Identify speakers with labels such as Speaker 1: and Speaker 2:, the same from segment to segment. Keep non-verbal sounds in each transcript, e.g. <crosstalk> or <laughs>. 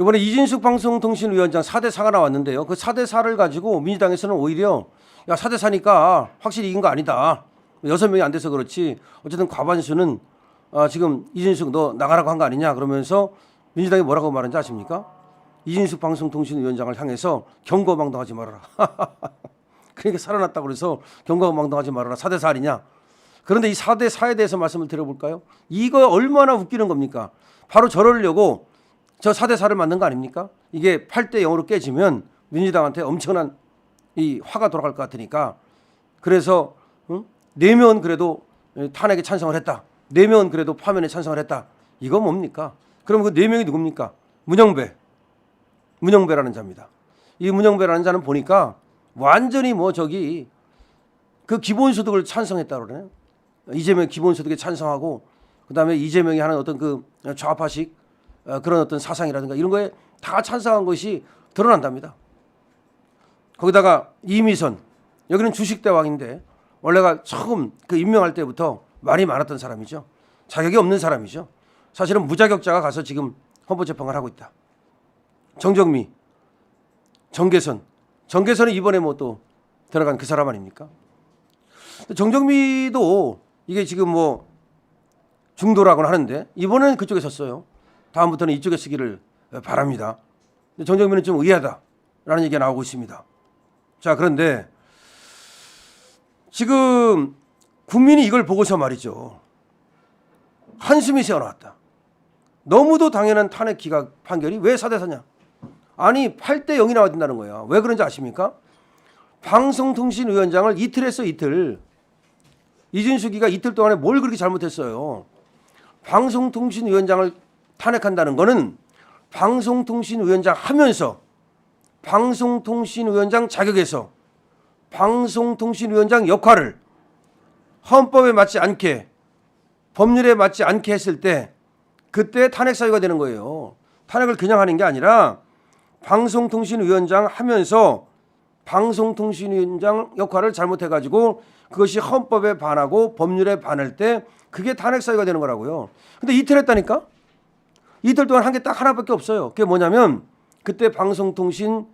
Speaker 1: 이번에 이진숙 방송통신위원장 4대 4가 나왔는데요. 그 4대 4를 가지고 민주당에서는 오히려 야 4대 4니까 확실히 이긴 거 아니다. 여섯 명이 안 돼서 그렇지. 어쨌든 과반수는 아, 지금 이진숙 너 나가라고 한 거 아니냐 그러면서 민주당이 뭐라고 말한지 아십니까? 이진숙 방송통신위원장을 향해서 경고망동하지 말아라. <laughs> 그러니까 살아났다고 그래서 경고망동하지 말아라. 4대 4 아니냐? 그런데 이 4대 4에 대해서 말씀을 드려볼까요? 이거 얼마나 웃기는 겁니까? 바로 저러려고 저 4대 4를 만든 거 아닙니까? 이게 8대 0으로 깨지면 민주당한테 엄청난 이 화가 돌아갈 것 같으니까 그래서 응? 네 명은 그래도 탄핵에 찬성을 했다. 네 명은 그래도 파면에 찬성을 했다. 이거 뭡니까? 그럼 그 네 명이 누굽니까? 문영배. 문영배라는 자입니다. 이 문영배라는 자는 보니까 완전히 뭐 저기 그 기본소득을 찬성했다고 그러네요. 이재명 기본소득에 찬성하고 그다음에 이재명이 하는 어떤 그 좌파식 어, 그런 어떤 사상이라든가 이런 거에 다 찬성한 것이 드러난답니다. 거기다가 이미선 여기는 주식대왕인데 원래가 처음 그 임명할 때부터 말이 많았던 사람이죠. 자격이 없는 사람이죠. 사실은 무자격자가 가서 지금 헌법재판을 하고 있다. 정정미, 정계선, 정계선은 이번에 뭐 또 들어간 그 사람 아닙니까? 정정미도 이게 지금 뭐 중도라고는 하는데 이번에는 그쪽에 섰어요. 다음부터는 이쪽에 쓰기를 바랍니다. 정정미는 좀 의아하다라는 얘기가 나오고 있습니다. 자 그런데 지금 국민이 이걸 보고서 말이죠. 한숨이 새어나왔다. 너무도 당연한 탄핵 기각 판결이 왜 4대 4냐? 아니 8대 0이 나와야 된다는 거야. 왜 그런지 아십니까? 방송통신위원장을 이틀 했어 이틀. 이준수기가 이틀 동안에 뭘 그렇게 잘못했어요? 방송통신위원장을 탄핵한다는 거는 방송통신위원장 하면서 방송통신위원장 자격에서 방송통신위원장 역할을 헌법에 맞지 않게 법률에 맞지 않게 했을 때 그때 탄핵 사유가 되는 거예요. 탄핵을 그냥 하는 게 아니라 방송통신위원장 하면서 방송통신위원장 역할을 잘못해가지고 그것이 헌법에 반하고 법률에 반할 때 그게 탄핵 사유가 되는 거라고요. 근데 이틀 했다니까? 이틀 동안 한 게 딱 하나밖에 없어요. 그게 뭐냐면 그때 방송통신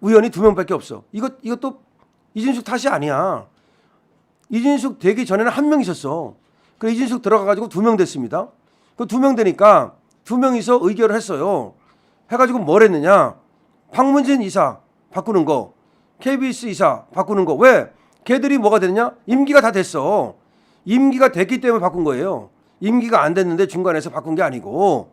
Speaker 1: 의원이 두 명밖에 없어. 이거 이것도 이진숙 탓이 아니야. 이진숙 되기 전에는 한명 있었어. 그 이진숙 들어가가지고 두 명 됐습니다. 그 두 명 되니까 두 명이서 의결을 했어요. 해가지고 뭘 했느냐? 황문진 이사 바꾸는 거, KBS 이사 바꾸는 거. 왜? 걔들이 뭐가 됐냐? 임기가 다 됐어. 임기가 됐기 때문에 바꾼 거예요. 임기가 안 됐는데 중간에서 바꾼 게 아니고.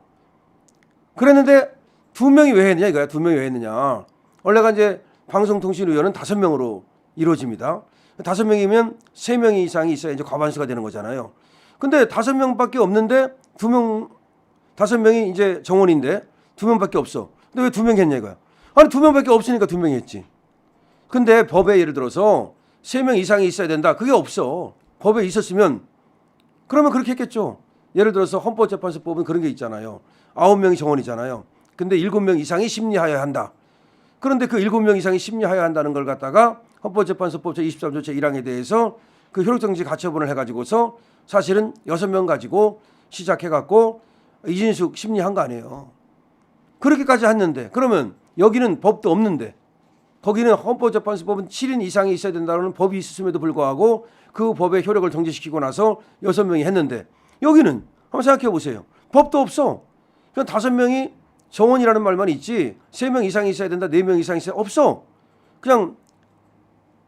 Speaker 1: 그랬는데 두 명이 왜 했느냐 이거야. 두 명이 왜 했느냐. 원래가 이제 방송통신위원은 다섯 명으로 이루어집니다. 다섯 명이면 세 명 이상이 있어야 이제 과반수가 되는 거잖아요. 근데 다섯 명밖에 없는데 두 명, 다섯 명이 이제 정원인데 두 명밖에 없어. 근데 왜 두 명 했냐 이거야. 아니 두 명밖에 없으니까 두 명이 했지. 근데 법에 예를 들어서 세 명 이상이 있어야 된다. 그게 없어. 법에 있었으면 그러면 그렇게 했겠죠. 예를 들어서 헌법재판소법은 그런 게 있잖아요. 아홉 명이 정원이잖아요. 근데 일곱 명 이상이 심리하여야 한다. 그런데 그 일곱 명 이상이 심리하여야 한다는 걸 갖다가 헌법재판소법 제23조 제1항에 대해서 그 효력정지 가처분을 해가지고서 사실은 여섯 명 가지고 시작해갖고 이진숙 심리한 거 아니에요. 그렇게까지 했는데 그러면 여기는 법도 없는데 거기는 헌법재판소법은 7인 이상이 있어야 된다는 법이 있었음에도 불구하고 그 법의 효력을 정지시키고 나서 여섯 명이 했는데 여기는 한번 생각해 보세요. 법도 없어. 그냥 다섯 명이 정원이라는 말만 있지 세 명 이상이 있어야 된다, 네 명 이상이 있어야 없어. 그냥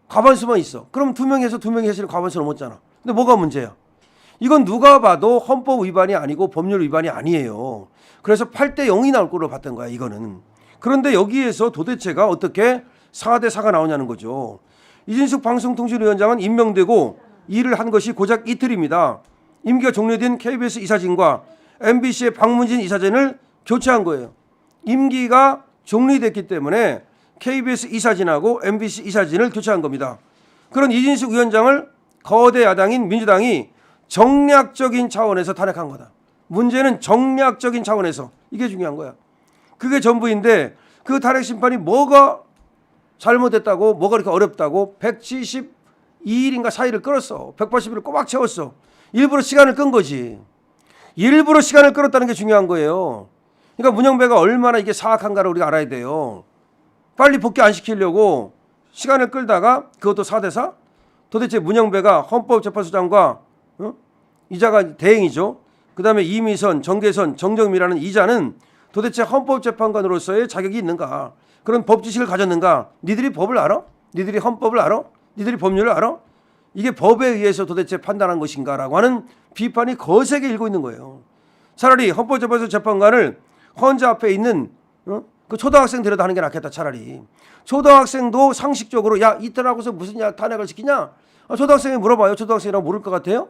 Speaker 1: 과반수만 있어. 그럼 두 명에서 두 명이 했으니 과반수 넘었잖아. 근데 뭐가 문제야? 이건 누가 봐도 헌법 위반이 아니고 법률 위반이 아니에요. 그래서 8대 0이 나올 거로 봤던 거야, 이거는. 그런데 여기에서 도대체가 어떻게 4대 4가 나오냐는 거죠. 이진숙 방송통신위원장은 임명되고 일을 한 것이 고작 이틀입니다. 임기가 종료된 KBS 이사진과 MBC의 박문진 이사진을 교체한 거예요. 임기가 종료됐기 때문에 KBS 이사진하고 MBC 이사진을 교체한 겁니다. 그런 이진숙 위원장을 거대 야당인 민주당이 정략적인 차원에서 탄핵한 거다. 문제는 정략적인 차원에서 이게 중요한 거야. 그게 전부인데 그 탄핵 심판이 뭐가 잘못했다고 뭐가 그렇게 어렵다고 172일인가 사이를 끌었어. 180일을 꼬박 채웠어. 일부러 시간을 끈 거지. 일부러 시간을 끌었다는 게 중요한 거예요. 그러니까 문영배가 얼마나 이게 사악한가를 우리가 알아야 돼요. 빨리 복귀 안 시키려고 시간을 끌다가 그것도 4대4? 도대체 문영배가 헌법재판소장과 어? 이자가 대행이죠. 그 다음에 이미선, 정계선, 정정미라는 이자는 도대체 헌법재판관으로서의 자격이 있는가? 그런 법 지식을 가졌는가? 니들이 법을 알아? 니들이 헌법을 알아? 니들이 법률을 알아? 이게 법에 의해서 도대체 판단한 것인가라고 하는 비판이 거세게 일고 있는 거예요. 차라리 헌법재판소 재판관을 헌재 앞에 있는 어? 그 초등학생 데려다 하는 게 낫겠다 차라리. 초등학생도 상식적으로 야 이틀하고서 무슨 야 탄핵을 시키냐? 아, 초등학생이 물어봐요. 초등학생이라고 모를 것 같아요?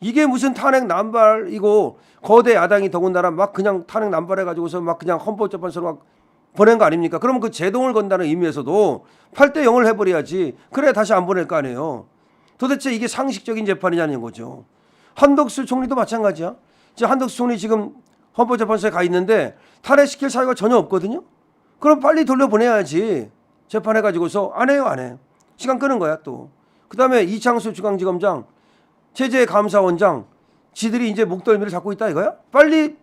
Speaker 1: 이게 무슨 탄핵 남발이고 거대 야당이 더군다나 막 그냥 탄핵 남발해 가지고서 막 그냥 헌법재판소로 막 보낸 거 아닙니까? 그러면 그 제동을 건다는 의미에서도 8대 0을 해버려야지. 그래 다시 안 보낼 거 아니에요. 도대체 이게 상식적인 재판이냐는 거죠. 한덕수 총리도 마찬가지야. 지금 한덕수 총리 지금 헌법재판소에 가 있는데 탄핵시킬 사유가 전혀 없거든요. 그럼 빨리 돌려보내야지. 재판해가지고서 안 해요, 안 해. 시간 끄는 거야 또. 그 다음에 이창수 중앙지검장, 체제감사원장, 지들이 이제 목덜미를 잡고 있다 이거야? 빨리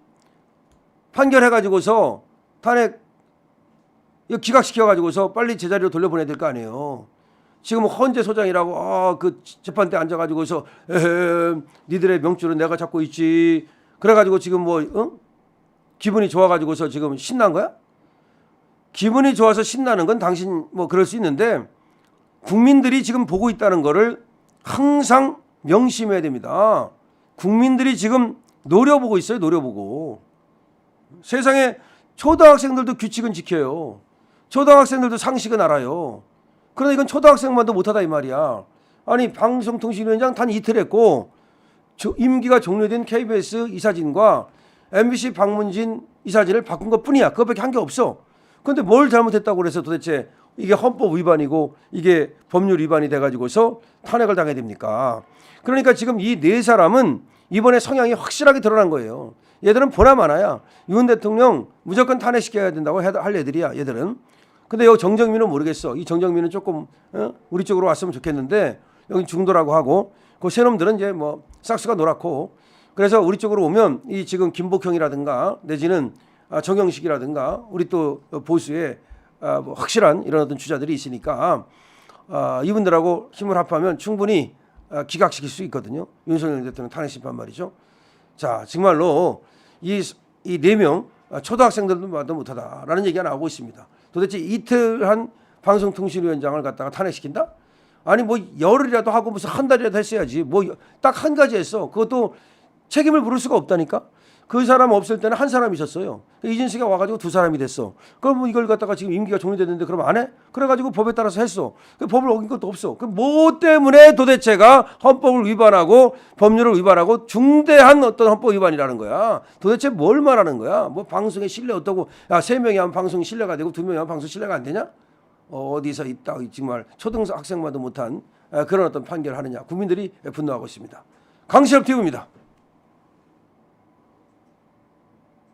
Speaker 1: 판결해가지고서 탄핵 이거 기각시켜가지고서 빨리 제자리로 돌려보내야 될 거 아니에요. 지금 헌재 소장이라고 아, 그 재판대 앉아가지고서 에헤, 니들의 명줄은 내가 잡고 있지. 그래가지고 지금 뭐 어? 기분이 좋아가지고서 지금 신난 거야? 기분이 좋아서 신나는 건 당신 뭐 그럴 수 있는데 국민들이 지금 보고 있다는 거를 항상 명심해야 됩니다. 국민들이 지금 노려보고 있어요. 노려보고 세상에 초등학생들도 규칙은 지켜요. 초등학생들도 상식은 알아요. 그러나 이건 초등학생만도 못하다 이 말이야. 아니 방송통신위원장 단 이틀 했고 조- 임기가 종료된 KBS 이사진과 MBC 박문진 이사진을 바꾼 것뿐이야. 그것밖에 한 게 없어. 그런데 뭘 잘못했다고 그래서 도대체 이게 헌법 위반이고 이게 법률 위반이 돼가지고서 탄핵을 당해야 됩니까? 그러니까 지금 이 네 사람은 이번에 성향이 확실하게 드러난 거예요. 얘들은 보나 마나야. 윤 대통령 무조건 탄핵시켜야 된다고 해- 할 애들이야. 얘들은. 근데 여기 정정민은 모르겠어. 이 정정민은 조금 어? 우리 쪽으로 왔으면 좋겠는데 여기 중도라고 하고 그 새놈들은 이제 뭐 싹수가 노랗고 그래서 우리 쪽으로 오면 이 지금 김복형이라든가 내지는 아, 정영식이라든가 우리 또 보수의 아, 뭐 확실한 이런 어떤 주자들이 있으니까 아, 이분들하고 힘을 합하면 충분히 아, 기각시킬 수 있거든요. 윤석열 대통령 탄핵 심판 말이죠. 자 정말로 이 이 네 명 초등학생들도 말도 못하다라는 얘기가 나오고 있습니다. 도대체 이틀 한 방송통신위원장을 갖다가 탄핵시킨다? 아니 뭐 열흘이라도 하고 무슨 한 달이라도 했어야지. 뭐 딱 한 가지 했어. 그것도 책임을 물을 수가 없다니까. 그 사람 없을 때는 한 사람 있었어요. 이진식이 와가지고 두 사람이 됐어. 그럼 뭐 이걸 갖다가 지금 임기가 종료됐는데 그럼 안 해? 그래가지고 법에 따라서 했어. 그 법을 어긴 것도 없어. 그뭐 때문에 도대체가 헌법을 위반하고 법률을 위반하고 중대한 어떤 헌법 위반이라는 거야. 도대체 뭘 말하는 거야? 뭐 방송의 신뢰 어떠고? 야 세 명이 하면 방송이 신뢰가 되고 두 명이 하면 방송 신뢰가 안 되냐? 어, 어디서 있다 정말 초등학생만도 못한 아, 그런 어떤 판결을 하느냐 국민들이 분노하고 있습니다. 강시엽 TV입니다.